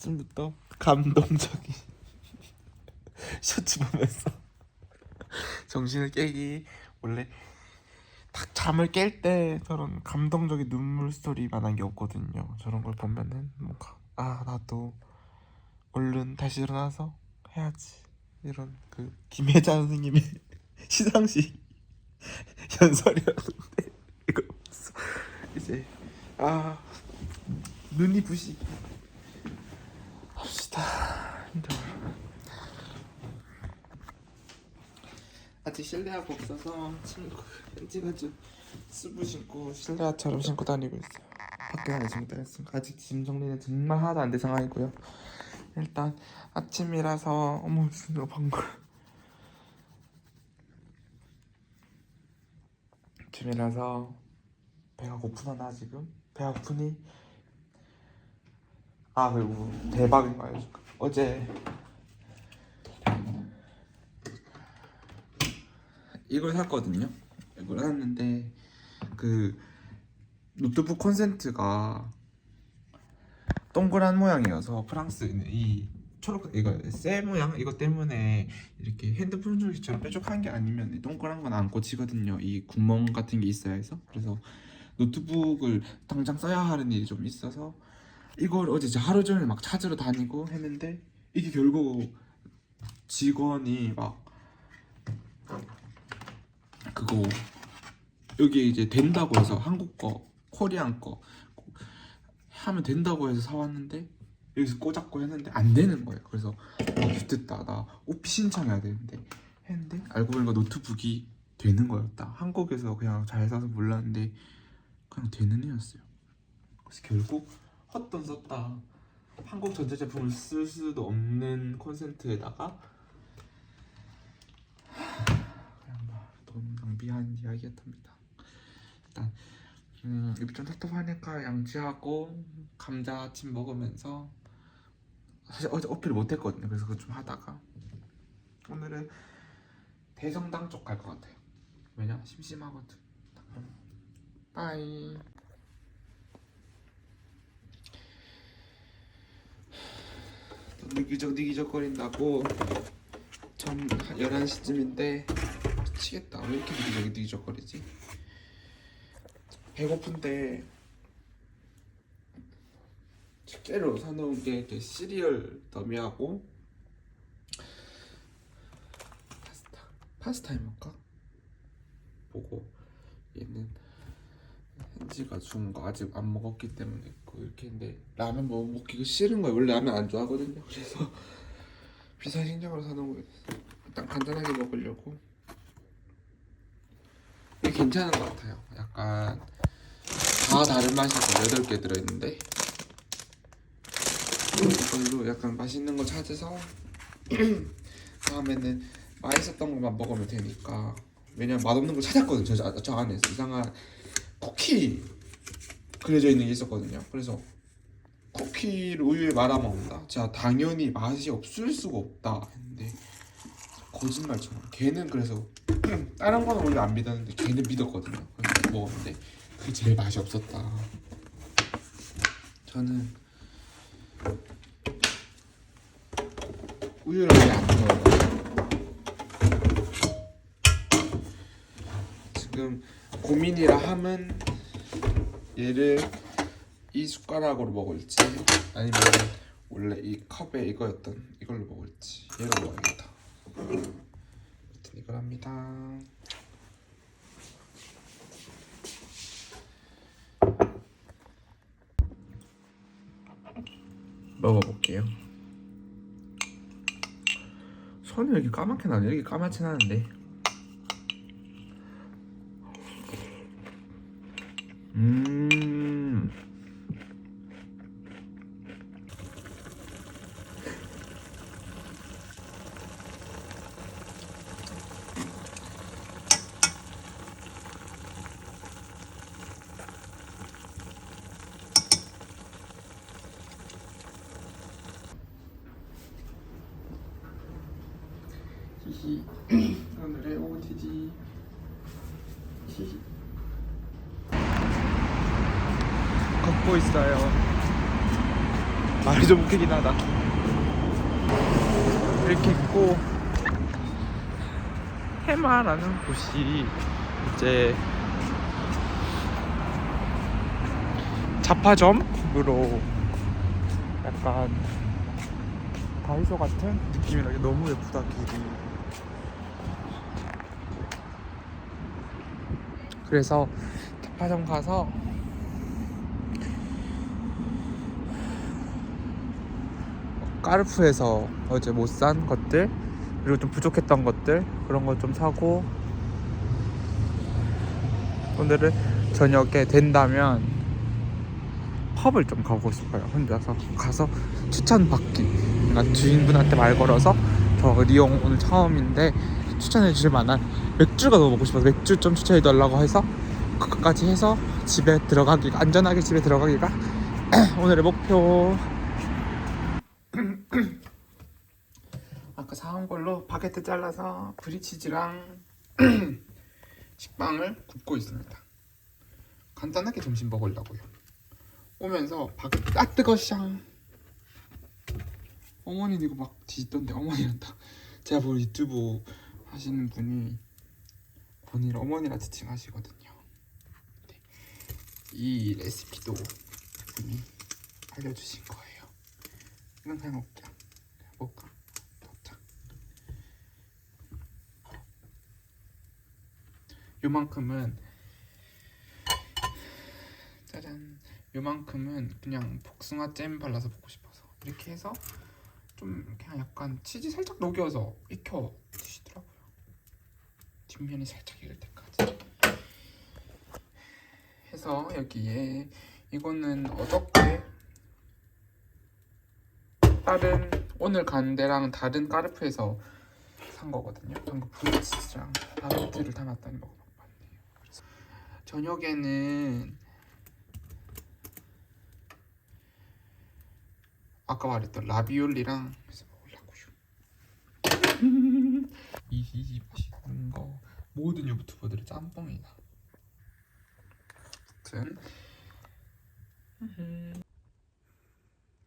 아침부터 감동적인 셔츠 보면서 정신을 깨기. 원래 딱 잠을 깰 때 저런 감동적인 눈물 스토리만한 게 없거든요. 저런 걸 보면은 뭔가 아 나도 얼른 다시 일어나서 해야지. 이런 그 김혜자 선생님의 시상식 연설이었는데 이거 이제 아 눈이 부시게 힘들어 아직 실내화가 없어서 친구 좀 수부 신고 실내화처럼 신고 다니고 있어요 밖에 나가 신고 다녔으니까 아직 짐 정리는 정말 하나도 안 된 상황이고요 일단 아침이라서 어머 진짜 방금 아침이라서 배가 고프나 지금? 배가 고프니? 아 그리고 대박인 지금. 어제. 이걸 샀거든요. 이걸 샀는데 그 노트북 콘센트가 동그란 모양이어서 프랑스는 이 초록 이거 셀 모양? 이거 때문에 이렇게 핸드폰 줄기처럼 뾰족한 게 아니면 이 동그란 건 안 꽂히거든요. 이 구멍 같은 게 있어야 해서. 그래서 노트북을 당장 써야 하는 일이 좀 있어서 이걸 어제 하루 종일 막 찾으러 다니고 했는데 이게 결국 직원이 막 그거 여기 이제 된다고 해서 한국 거 코리안 거 하면 된다고 해서 사왔는데 여기서 꽂았고 했는데 안 되는 거예요. 그래서 어, 됐다 나 오피 신청해야 되는데 했는데 알고 보니까 노트북이 되는 거였다. 한국에서 그냥 잘 사서 몰랐는데 그냥 되는 애였어요. 그래서 결국 헛돈 썼다. 한국 전자제품을 쓸 수도 없는 콘센트에다가 그냥 막돈 낭비한 이야기였답니다. 일단 음, 입이 좀 텁텁하니까 양치하고 감자 아침 먹으면서 사실 어제 어필 못했거든요. 그래서 그거 좀 하다가 오늘은 대성당 쪽 갈 것 같아요. 왜냐 심심하거든. 빠이. 느기적 느기적 거린다고 전 11시쯤인데 미치겠다. 왜 이렇게 느기적 느기적 거리지? 배고픈데 식재료 사놓은 게 이렇게 시리얼 더미하고 파스타 파스타 해먹까? 보고 얘는 현지가 준거 아직 안 먹었기 때문에 그 이렇게 했는데 라면 뭐 먹기가 싫은 거예요. 원래 라면 안 좋아하거든요. 그래서 비상식량으로 사놓은 거예요. 일단 간단하게 먹으려고. 괜찮은 것 같아요. 약간 다 다른 맛이고 8개 들어있는데 이걸로 약간 맛있는 거 찾아서 다음에는 맛있었던 것만 먹으면 되니까. 왜냐면 맛없는 걸 찾았거든요 저, 저 안에서. 이상한 쿠키 그려져 있는 게 있었거든요 그래서 쿠키를 우유에 말아 먹는다 자 당연히 맛이 없을 수가 없다 했는데 거짓말처럼 걔는 그래서 다른 거는 원래 안 믿었는데 걔는 믿었거든요 그래서 먹었는데 그게 제일 맛이 없었다. 저는 우유를 원래 안 넣어요. 지금 고민이라 함은 얘를 이 숟가락으로 먹을지 아니면 원래 이 컵에 이거였던 이걸로 먹을지 얘로 먹어야겠다. 아무튼 이걸 합니다. 먹어볼게요. 손이 왜 이렇게 까맣게 나네? 이렇게 까맣진 않은데. 음. 히히 오늘의 OOTD 히히 걷고 있어요. 말이 좀 웃기긴 하다. 이렇게 있고 해마라는 곳이 이제 자파점으로 약간 다이소 같은 느낌이라 너무 예쁘다 길이. 그래서 자파점 가서 까르푸에서 어제 못 산 것들 그리고 좀 부족했던 것들 그런 거 좀 사고 오늘은 저녁에 된다면 펍을 좀 가고 싶어요. 혼자서 가서 추천 받기. 그러니까 주인분한테 말 걸어서 저 리옹 오늘 처음인데 추천해 주실 만한 맥주가 너무 먹고 싶어서 맥주 좀 추천해 달라고 해서 그것까지 해서 집에 들어가기가 안전하게 집에 들어가기가 오늘의 목표 아까 사온 걸로 바게트 잘라서 브리치즈랑 식빵을 굽고 있습니다. 간단하게 점심 먹으려고요. 오면서 바게트 아 뜨거 샹 어머니는 이거 막 뒤집던데 어머니란다. 제가 볼 유튜브 하시는 분이 본인 어머니라 지칭하시거든요. 네. 이 레시피도 분이 알려주신 거 그냥 먹자. 먹까. 먹자. 요만큼은 짜잔. 요만큼은 그냥 복숭아 잼 발라서 먹고 싶어서 이렇게 해서 좀 그냥 약간 치즈 살짝 녹여서 익혀 드시더라고요. 뒷면이 살짝 익을 때까지. 해서 여기에 이거는 어저께 다른 오늘 간 데랑 다른 까르프에서 산 거거든요. 방금 브리치즈랑 바게트를 담았더니 먹어봤네요. 그래서 저녁에는 아까 말했던 라비올리랑 먹으려고요. 이집 맛있는 거 모든 유튜버들의 짬뽕이다. 아무튼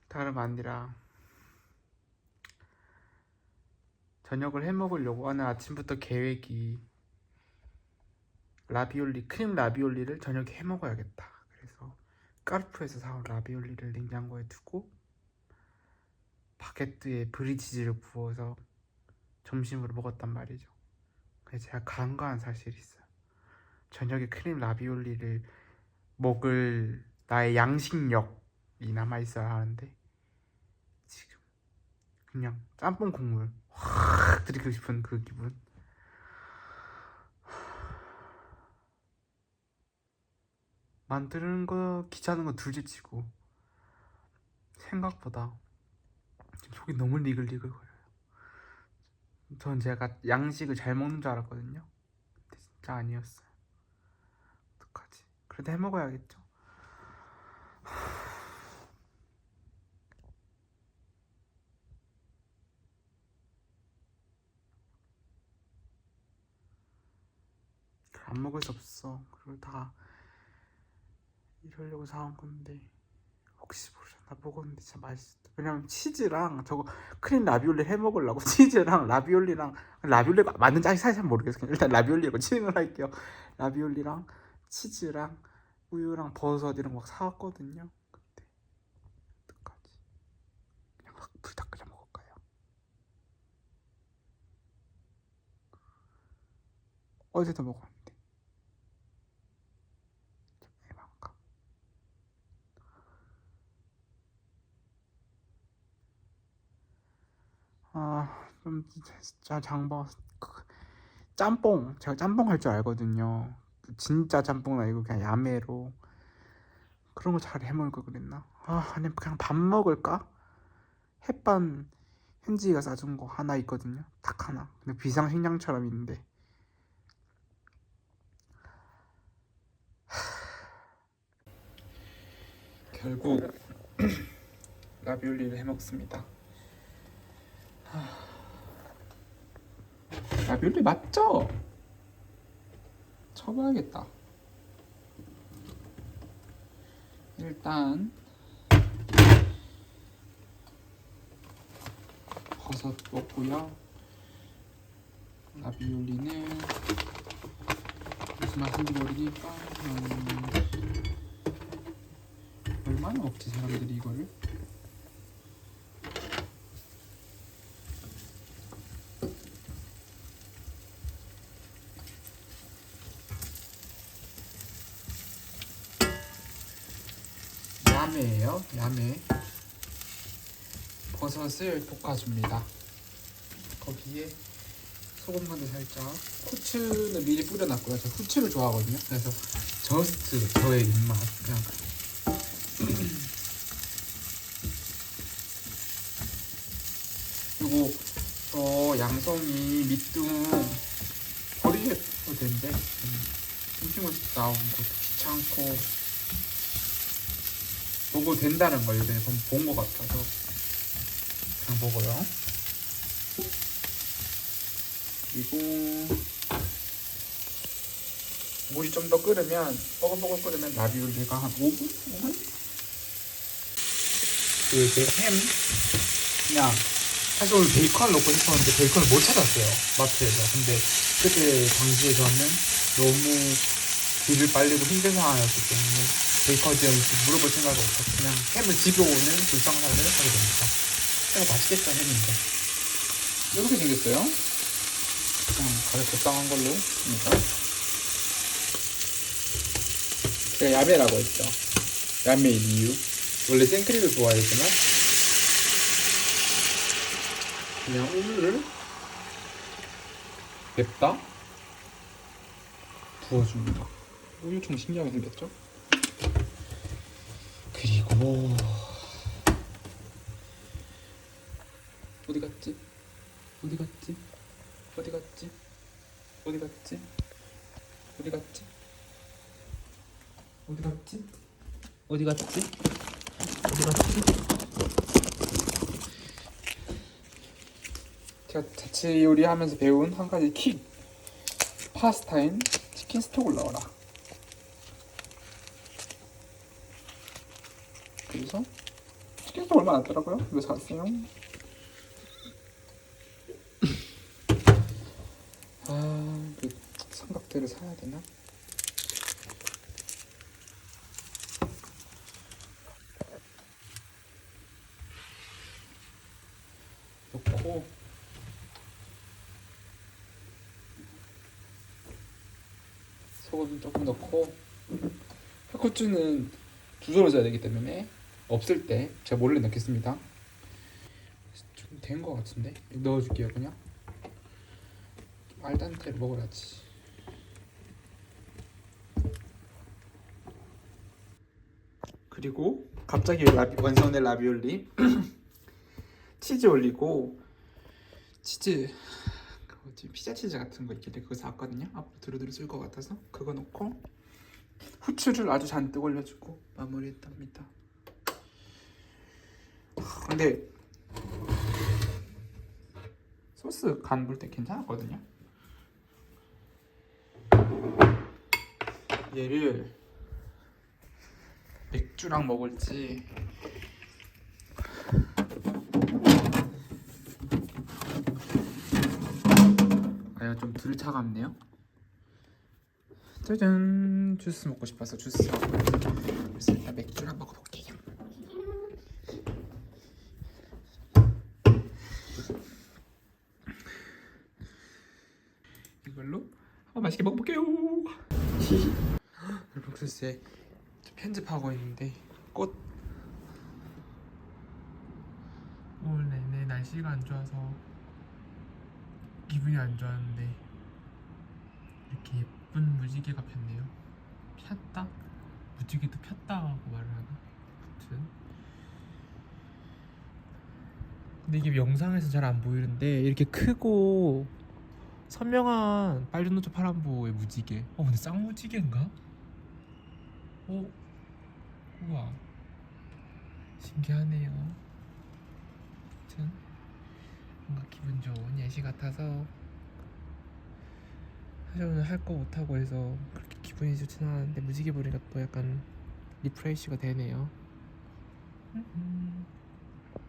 다름 아니라 저녁을 해 먹으려고 오늘 아침부터 계획이 라비올리 크림 라비올리를 저녁에 해 먹어야겠다. 그래서 까르푸에서 사온 라비올리를 냉장고에 두고 바게트에 브리치즈를 부어서 점심으로 먹었단 말이죠. 그래서 제가 간과한 사실이 있어요. 저녁에 크림 라비올리를 먹을 나의 양식력이 남아 있어야 하는데 지금 그냥 짬뽕 국물 확 들이키고 싶은 그 기분. 만드는 거 귀찮은 거 둘째치고 생각보다 지금 속이 너무 니글니글거려요. 전 제가 양식을 잘 먹는 줄 알았거든요. 근데 진짜 아니었어요. 어떡하지? 그래도 해 먹어야겠죠. 안 먹을 수 없어. 그리고 다 이러려고 사온 건데 혹시 모르셨나 먹었는데 진짜 맛있어. 왜냐면 치즈랑 저거 크림 라비올리 해 먹으려고 치즈랑 라비올리랑 라비올리가 맞는지 아직 사실 잘 모르겠어요. 일단 라비올리고 치행을 할게요. 라비올리랑 치즈랑 우유랑 버섯 이런 거 막 사왔거든요. 근데 어떡하지? 그냥 확 불닭 끓여 먹을까요? 어제도 먹었는데 좀 애만가. 아, 좀 진짜 장봐. 그, 짬뽕. 제가 짬뽕 할 줄 알거든요. 진짜 짬뽕 아니고 그냥 야매로 그런 거 잘 해먹을 걸 그랬나? 아, 아니 그냥 밥 먹을까? 햇반 현지가 싸준 거 하나 있거든요. 딱 하나. 근데 비상식량처럼 있는데. 결국 라비올리를 해 먹습니다. 라비올리 맞죠? 쳐봐야겠다. 일단 버섯 먹고요. 라비올리는 무슨 맛인지 모르니까 음, 얼마나 먹지 사람들이 이거를? 야매예요, 야매. 버섯을 볶아줍니다. 거기에 소금 간도 살짝. 후추는 미리 뿌려놨고요. 저 후추를 좋아하거든요. 그래서 저스트 저의 입맛 그냥. 그리고 저 양송이 밑둥 버리게도 된대. 음식물 나온 것도 귀찮고 먹어도 된다는 걸 예전에 본것 같아서 그냥 먹어요. 그리고 물이 좀 더 끓으면 뻐글뻐글 끓으면 라비올리가 한 5분? 5분? 그 이제 햄 그냥 사실 오늘 베이컨을 넣고 싶었는데 베이컨을 못 찾았어요 마트에서 근데 그때 당시에 저는 너무 길을 빨리고 힘든 상황이었기 때문에 베이컨 지금 물어볼 생각이 없어서 그냥 햄을 집에 오는 불상사를 하게 됩니다. 햄 맛있겠다 햄인데. 이렇게 생겼어요. 그냥 가격 적당한 걸로 그러니까 제가 야매라고 했죠. 야매인 이유. 원래 생크림을 좋아했지만 그냥 우유를 냅다 부어줍니다. 우유 좀 신기하게 생겼죠 그리고 어디 갔지? 어디 갔지? 어디 갔지? 어디 갔지? 어디 갔지? 어디 갔지? 어디 갔지? 어디 갔지? 제가 자체 요리하면서 배운 한 가지 킥. 파스타인 치킨 스톡을 넣어라 그래서 스톡 얼마 안 하더라고요. 이거 샀어요. 아, 그 삼각대를 사야 되나? 넣고. 소금 조금 넣고. 페코츠는 두 손으로 써야 되기 때문에 없을 때 제가 몰래 넣겠습니다. 좀된거 같은데 넣어줄게요 그냥. 알단테를 먹어야지. 그리고 갑자기 라비, 완성된 라비올리 치즈 올리고 치즈 그 뭐지 피자 치즈 같은 거 있길래 그거 사왔거든요. 앞으로 두루두루 쓸 것 같아서 그거 넣고 후추를 아주 잔뜩 올려주고 마무리했답니다. 하, 근데 소스 간 볼 때 괜찮았거든요. 얘를 맥주랑 먹을지 아야 좀 덜 차갑네요. 짜잔 주스 먹고 싶어서 주스 사왔거든요. 그래서 일단 맥주랑 먹어볼게요. 이걸로 한번 맛있게 먹어볼게요. 저 편집하고 있는데 꽃올 내내 날씨가 안 좋아서 기분이 안 좋았는데 이렇게 예쁜 무지개가 폈네요 폈다? 무지개도 폈다고 말을 하나? 아무튼 근데 이게 영상에서 잘 안 보이는데 이렇게 크고 선명한 빨주노초 파란보의 무지개 어 근데 쌍무지개인가? 어? 우와 신기하네요 아무튼 뭔가 기분 좋은 예시 같아서 사실 오늘 할 거 못하고 해서 그렇게 기분이 좋진 않았는데 무지개 보니까 또 약간 리프레시가 되네요 음, 음.